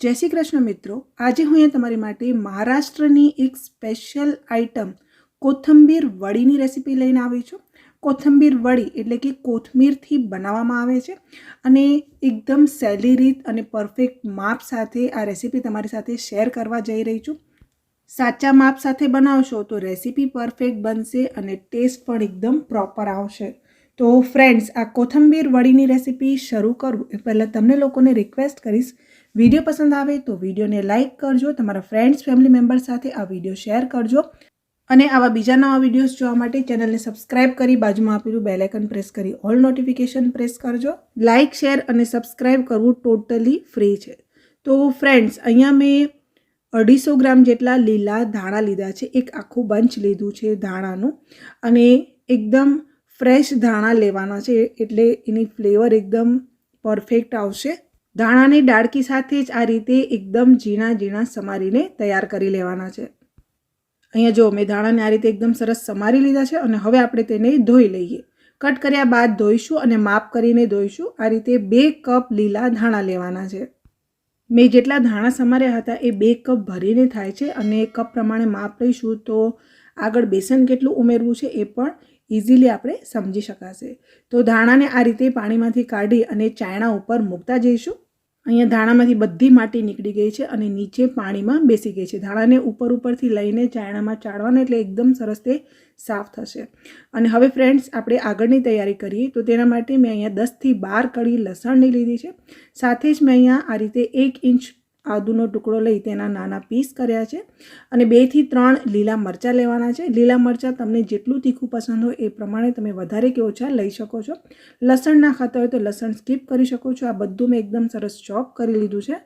જય શ્રી કૃષ્ણ મિત્રો. આજે હું અહીંયા તમારી માટે મહારાષ્ટ્રની એક સ્પેશિયલ આઇટમ કોથંબીર વડીની રેસીપી લઈને આવી છું. કોથંબીર વડી એટલે કે કોથમીરથી બનાવવામાં આવે છે અને એકદમ સહેલી રીત અને પરફેક્ટ માપ સાથે આ રેસીપી તમારી સાથે શેર કરવા જઈ રહી છું. સાચા માપ સાથે બનાવશો તો રેસીપી પરફેક્ટ બનશે અને ટેસ્ટ પણ એકદમ પ્રોપર આવશે. તો ફ્રેન્ડ્સ, આ કોથંબીર વડીની રેસીપી શરૂ કરું. એ પહેલાં તમને લોકોને રિક્વેસ્ટ કરીશ વીડિયો પસંદ આવે તો વિડીયોને લાઇક કરજો, તમારા ફ્રેન્ડ્સ ફેમિલી મેમ્બર સાથે આ વીડિયો શેર કરજો. અને આવા બીજા નવા વિડીયોઝ જોવા માટે ચેનલને સબસ્ક્રાઇબ કરી બાજુમાં આપેલું બેલાઇકન પ્રેસ કરી ઓલ નોટિફિકેશન પ્રેસ કરજો. લાઇક શેર અને સબસ્ક્રાઇબ કરવું ટોટલી ફ્રી છે. તો ફ્રેન્ડ્સ અહીંયા મેં અઢીસો ગ્રામ જેટલા લીલા ધાણા લીધા છે. એક આખું બંચ લીધું છે ધાણાનું. અને એકદમ ફ્રેશ ધાણા લેવાના છે. એટલે એની ફ્લેવર એકદમ પરફેક્ટ આવશે. ધાણાની ડાળકી સાથે જ આ રીતે એકદમ ઝીણા ઝીણા સમારીને તૈયાર કરી લેવાના છે. અહીંયા જો મેં ધાણાને આ રીતે એકદમ સરસ સમારી લીધા છે અને હવે આપણે તેને ધોઈ લઈએ. કટ કર્યા બાદ ધોઈશું અને માપ કરીને ધોઈશું. આ રીતે બે કપ લીલા ધાણા લેવાના છે. મેં જેટલા ધાણા સમાર્યા હતા એ બે કપ ભરીને થાય છે અને કપ પ્રમાણે માપ લઈશું તો આગળ બેસન કેટલું ઉમેરવું છે એ પણ ઇઝીલી આપણે સમજી શકાશે. તો ધાણાને આ રીતે પાણીમાંથી કાઢી અને ચાયણા ઉપર મૂકતા જઈશું. અહીંયા ધાણામાંથી બધી માટી નીકળી ગઈ છે અને નીચે પાણીમાં બેસી ગઈ છે. ધાણાને ઉપર ઉપરથી લઈને ચાયણામાં ચાળવાના એટલે એકદમ સરસ તે સાફ થશે. અને હવે ફ્રેન્ડ્સ, આપણે આગળની તૈયારી કરીએ. તો તેના માટે મેં અહીંયા દસથી બાર કળી લસણની લીધી છે. સાથે જ મેં અહીંયા આ રીતે એક ઇંચ આદુનો ટુકડો લઈ તેના નાના પીસ કર્યા છે અને બેથી ત્રણ લીલા મરચાં લેવાના છે. લીલા મરચાં તમને જેટલું તીખું પસંદ હોય એ પ્રમાણે તમે વધારે કે ઓછા લઈ શકો છો. લસણ ના ખાતા હોય તો લસણ સ્કીપ કરી શકો છો. આ બધું મેં એકદમ સરસ ચોપ કરી લીધું છે.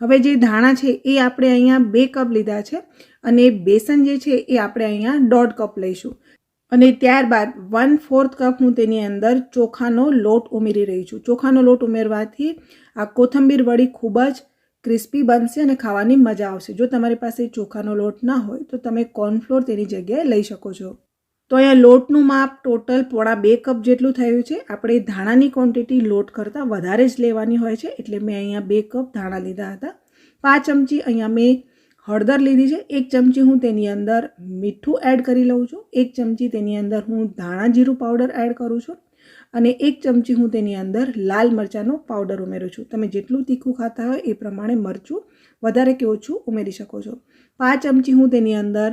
હવે જે ધાણા છે એ આપણે અહીંયા બે કપ લીધા છે અને બેસન જે છે એ આપણે અહીંયા દોઢ કપ લઈશું. અને ત્યારબાદ વન ફોર્થ કપ હું તેની અંદર ચોખાનો લોટ ઉમેરી રહી છું. ચોખાનો લોટ ઉમેરવાથી આ કોથંબીર વડી ખૂબ જ ક્રિસ્પી બનશે અને ખાવાની મજા આવશે. જો તમારી પાસે ચોખાનો લોટ ના હોય, તો તમે કોર્નફ્લોર તેની જગ્યાએ લઈ શકો છો. તો અહીંયા લોટનું માપ ટોટલ પોણા બે કપ જેટલું થયું છે. આપણે ધાણાની ક્વોન્ટિટી લોટ કરતાં વધારે જ લેવાની હોય છે. એટલે મેં અહીંયા બે કપ ધાણા લીધા હતા. પાંચ ચમચી અહીંયા મેં હળદર લીધી છે. એક ચમચી હું તેની અંદર મીઠું એડ કરી લઉં છું. એક ચમચી તેની અંદર હું ધાણા જીરું પાવડર એડ કરું છું. અને એક ચમચી હું તેની અંદર લાલ મરચાંનો પાવડર ઉમેરું છું. તમે જેટલું તીખું ખાતા હોય એ પ્રમાણે મરચું વધારે કે ઓછું ઉમેરી શકો છો. પાંચ ચમચી હું તેની અંદર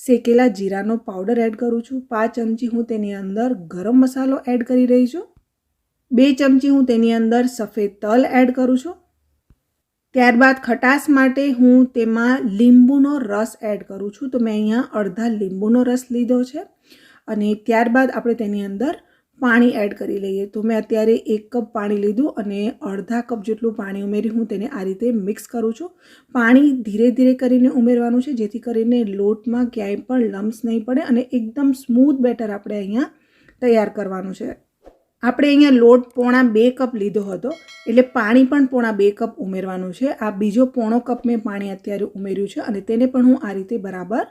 શેકેલા જીરાનો પાવડર એડ કરું છું. પાંચ ચમચી હું તેની અંદર ગરમ મસાલો એડ કરી રહી છું. બે ચમચી હું તેની અંદર સફેદ તલ એડ કરું છું. ત્યારબાદ ખટાશ માટે હું તેમાં લીંબુનો રસ એડ કરું છું. તો મેં અહીંયા અડધા લીંબુનો રસ લીધો છે. અને ત્યારબાદ આપણે તેની અંદર પાણી એડ કરી લઈએ. તો મેં અત્યારે એક કપ પાણી લીધું અને અડધા કપ જેટલું પાણી ઉમેરી હું તેને આ રીતે મિક્સ કરું છું. પાણી ધીરે ધીરે કરીને ઉમેરવાનું છે, જેથી કરીને લોટમાં ક્યાંય પણ લમ્સ નહીં પડે અને એકદમ સ્મૂથ બેટર આપણે અહીંયા તૈયાર કરવાનું છે. આપણે અહીંયા લોટ પોણા બે કપ લીધો હતો, એટલે પાણી પણ પોણા બે કપ ઉમેરવાનું છે. આ બીજો પોણો કપ મેં પાણી અત્યારે ઉમેર્યું છે અને તેને પણ હું આ રીતે બરાબર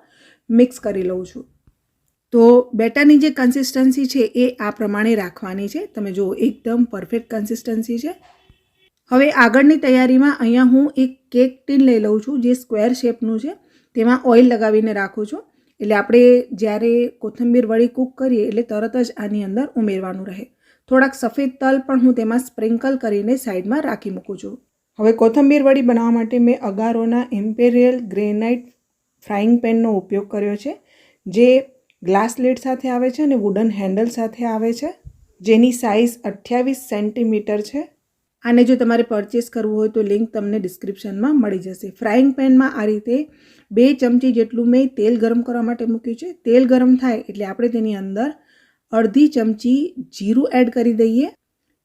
મિક્સ કરી લઉં છું. તો બેટરની જે કન્સિસ્ટન્સી છે એ આ પ્રમાણે રાખવાની છે. તમે જુઓ, એકદમ પરફેક્ટ કન્સિસ્ટન્સી છે. હવે આગળની તૈયારીમાં અહીંયા હું એક કેક ટીન લઈ લઉં છું, જે સ્ક્વેર શેપનું છે. તેમાં ઓઇલ લગાવીને રાખું છું. એટલે આપણે જ્યારે કોથંબીર વળી કૂક કરીએ, એટલે તરત જ આની અંદર ઉમેરવાનું રહે. થોડાક સફેદ તલ પણ હું તેમાં સ્પ્રિંકલ કરીને સાઈડમાં રાખી મૂકું છું. હવે કોથંબીર વડી બનાવવા માટે મેં અગારોના ઇમ્પેરિયલ ગ્રેનાઇટ ફ્રાઈંગ પેનનો ઉપયોગ કર્યો છે, જે ગ્લાસ લીડ સાથે આવે છે અને વુડન હેન્ડલ સાથે આવે છે, જેની સાઇઝ અઠ્યાવીસ સેન્ટીમીટર છે. આને જો તમારે પરચેસ કરવું હોય તો લિંક તમને ડિસ્ક્રિપ્શનમાં મળી જશે. ફ્રાઈંગ પેનમાં આ રીતે બે ચમચી જેટલું મેં તેલ ગરમ કરવા માટે મૂક્યું છે. તેલ ગરમ થાય એટલે આપણે તેની અંદર અડધી ચમચી જીરું એડ કરી દઈએ.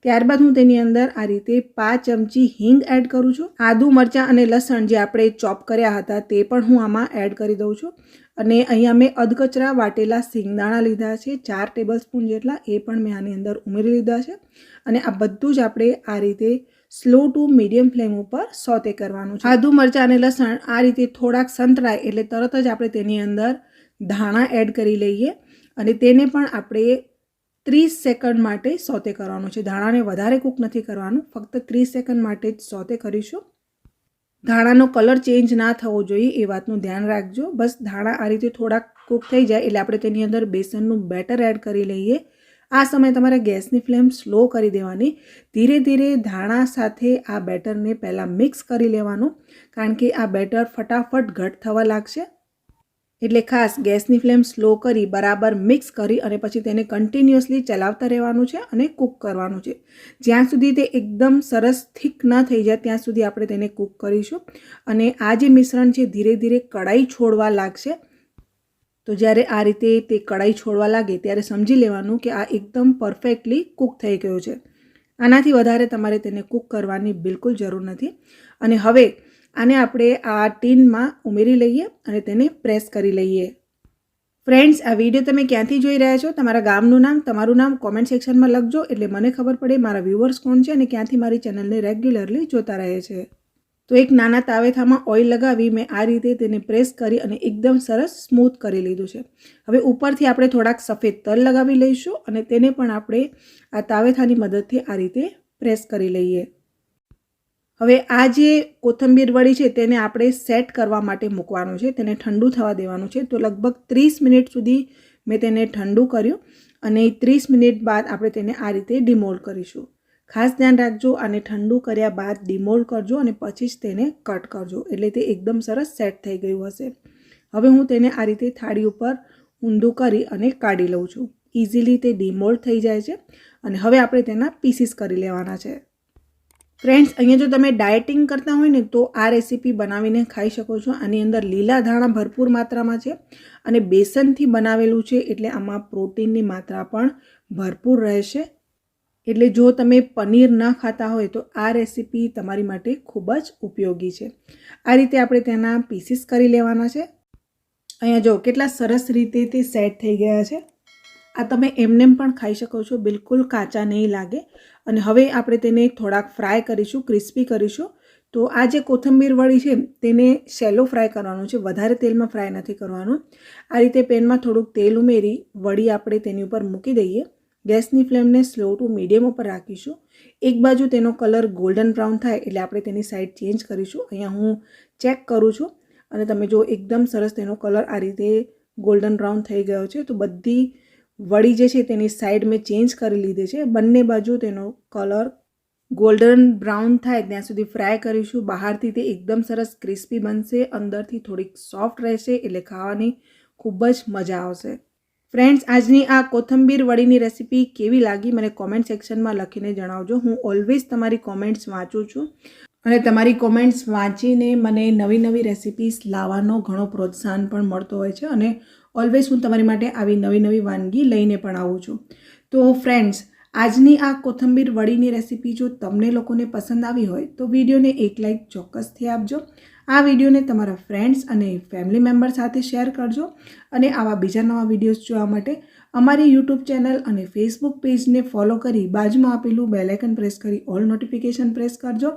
ત્યારબાદ હું તેની અંદર આ રીતે પાંચ ચમચી હિંગ એડ કરું છું. આદુ, મરચાં અને લસણ જે આપણે ચોપ કર્યા હતા તે પણ હું આમાં એડ કરી દઉં છું. અને અહીંયા મેં અધકચરા વાટેલા સિંગદાણા લીધા છે, ચાર ટેબલ સ્પૂન જેટલા, એ પણ મેં આની અંદર ઉમેરી લીધા છે. અને આ બધું જ આપણે આ રીતે સ્લો ટુ મીડિયમ ફ્લેમ ઉપર સોતે કરવાનું છે. આદુ, મરચાં અને લસણ આ રીતે થોડાક સંતળાય એટલે તરત જ આપણે તેની અંદર ધાણા એડ કરી લઈએ. અને તેને પણ આપણે ત્રીસ સેકન્ડ માટે સોતે કરવાનું છે. ધાણાને વધારે કૂક નથી કરવાનું. ફક્ત ત્રીસ સેકન્ડ માટે જ સોતે કરીશું. ધાણાનો કલર ચેન્જ ના થવો જોઈએ, એ વાતનું ધ્યાન રાખજો. બસ ધાણા આ રીતે થોડાક કૂક થઈ જાય, એટલે આપણે તેની અંદર બેસનનું બેટર એડ કરી લઈએ. આ સમયે તમારે ગેસની ફ્લેમ સ્લો કરી દેવાની. ધીરે ધીરે ધાણા સાથે આ બેટરને પહેલાં મિક્સ કરી લેવાનું, કારણ કે આ બેટર ફટાફટ ઘટ થવા લાગશે. એટલે ખાસ ગેસની ફ્લેમ સ્લો કરી બરાબર મિક્સ કરી અને પછી તેને કન્ટિન્યુઅસલી ચલાવતા રહેવાનું છે અને કૂક કરવાનું છે. જ્યાં સુધી તે એકદમ સરસ થીક ન થઈ જાય ત્યાં સુધી આપણે તેને કૂક કરીશું. અને આ જે મિશ્રણ છે ધીરે ધીરે કડાઈ છોડવા લાગશે. તો જ્યારે આ રીતે તે કડાઈ છોડવા લાગે ત્યારે સમજી લેવાનું કે આ એકદમ પરફેક્ટલી કૂક થઈ ગયું છે. આનાથી વધારે તમારે તેને કૂક કરવાની બિલકુલ જરૂર નથી. અને હવે આને આપણે આ ટીનમાં ઉમેરી લઈએ અને તેને પ્રેસ કરી લઈએ. ફ્રેન્ડ્સ, આ વીડિયો તમે ક્યાંથી જોઈ રહ્યા છો? તમારા ગામનું નામ, તમારું નામ કોમેન્ટ સેક્શનમાં લખજો એટલે મને ખબર પડે મારા વ્યૂવર્સ કોણ છે અને ક્યાંથી મારી ચેનલને રેગ્યુલરલી જોતા રહે છે. તો એક નાના તાવેથામાં ઓઇલ લગાવી મેં આ રીતે તેને પ્રેસ કરી અને એકદમ સરસ સ્મૂથ કરી લીધું છે. હવે ઉપરથી આપણે થોડાક સફેદ તલ લગાવી લઈશું અને તેને પણ આપણે આ તાવેથાની મદદથી આ રીતે પ્રેસ કરી લઈએ. હવે આ જે કોથંબીર વળી છે તેને આપણે સેટ કરવા માટે મૂકવાનું છે, તેને ઠંડુ થવા દેવાનું છે. તો લગભગ ત્રીસ મિનિટ સુધી મેં તેને ઠંડુ કર્યું અને ત્રીસ મિનિટ બાદ આપણે તેને આ રીતે ડિમોલ્ડ કરીશું. ખાસ ધ્યાન રાખજો, આને ઠંડુ કર્યા બાદ ડિમોલ્ડ કરજો અને પછી જ તેને કટ કરજો. એટલે તે એકદમ સરસ સેટ થઈ ગયું હશે. હવે હું તેને આ રીતે થાળી ઉપર ઊંધું કરી અને કાઢી લઉં છું. ઇઝીલી તે ડિમોલ્ડ થઈ જાય છે અને હવે આપણે તેના પીસીસ કરી લેવાના છે. ફ્રેન્ડ્સ, અહીંયા જો તમે ડાયટિંગ કરતા હોય ને, તો આ રેસીપી બનાવીને ખાઈ શકો છો. આની અંદર લીલા ધાણા ભરપૂર માત્રામાં છે અને બેસનથી બનાવેલું છે, એટલે આમાં પ્રોટીનની માત્રા પણ ભરપૂર રહેશે. એટલે જો તમે પનીર ન ખાતા હોય, તો આ રેસીપી તમારી માટે ખૂબ જ ઉપયોગી છે. આ રીતે આપણે તેના પીસીસ કરી લેવાના છે. અહીંયા જો કેટલા સરસ રીતે તે સેટ થઈ ગયા છે. આ તમે એમનેમ પણ ખાઈ શકો છો. બિલકુલ કાચા નહીં લાગે. અને હવે આપણે તેને થોડાક ફ્રાય કરીશું, ક્રિસ્પી કરીશું. તો આ જે કોથંબીર વળી છે, તેને શેલો ફ્રાય કરવાનું છે. વધારે તેલમાં ફ્રાય નથી કરવાનું. આ રીતે પેનમાં થોડુંક તેલ ઉમેરી વળી આપણે તેની ઉપર મૂકી દઈએ. ગેસની ફ્લેમને સ્લો ટુ મીડિયમ ઉપર રાખીશું. એક બાજુ તેનો કલર ગોલ્ડન બ્રાઉન થાય એટલે આપણે તેની સાઈડ ચેન્જ કરીશું. અહીંયા હું ચેક કરું છું. અને તમે જો એકદમ સરસ તેનો કલર આ રીતે ગોલ્ડન બ્રાઉન થઈ ગયો છે, તો બધી વડી જે છે તેની સાઈડ મેં ચેન્જ કરી લીધી છે. બંને બાજુ તેનો કલર ગોલ્ડન બ્રાઉન થાય ત્યાં સુધી ફ્રાય કરીશું. બહારથી તે એકદમ સરસ ક્રિસ્પી બનશે. અંદરથી થોડીક સોફ્ટ રહેશે એટલે ખાવાની ખૂબ જ મજા આવશે. ફ્રેન્ડ્સ આજની આ કોથંબીર વડીની રેસીપી કેવી લાગી? મને કોમેન્ટ સેક્શનમાં લખીને જણાવજો. હું ઓલવેઝ તમારી કોમેન્ટ્સ વાંચું છું. અને તમારી કોમેન્ટ્સ વાંચીને મને નવી નવી રેસિપીસ લાવવાનો ઘણો પ્રોત્સાહન પણ મળતો હોય છે અને ઓલવેઝ હું તમારી માટે આવી નવી નવી વાનગી લઈને પણ આવું છું. તો ફ્રેન્ડ્સ આજની આ કોથંબીર વડીની રેસીપી જો તમને લોકોને પસંદ આવી હોય, તો વિડીયોને એક લાઈક ચોક્કસથી આપજો. આ વિડીયોને તમારા ફ્રેન્ડ્સ અને ફેમિલી મેમ્બર સાથે શેર કરજો અને આવા બીજા નવા વિડીયોઝ જોવા માટે અમારી યુટ્યુબ ચેનલ અને ફેસબુક પેજને ફોલો કરી બાજુમાં આપેલું બેલાઇકન પ્રેસ કરી ઓલ નોટિફિકેશન પ્રેસ કરજો.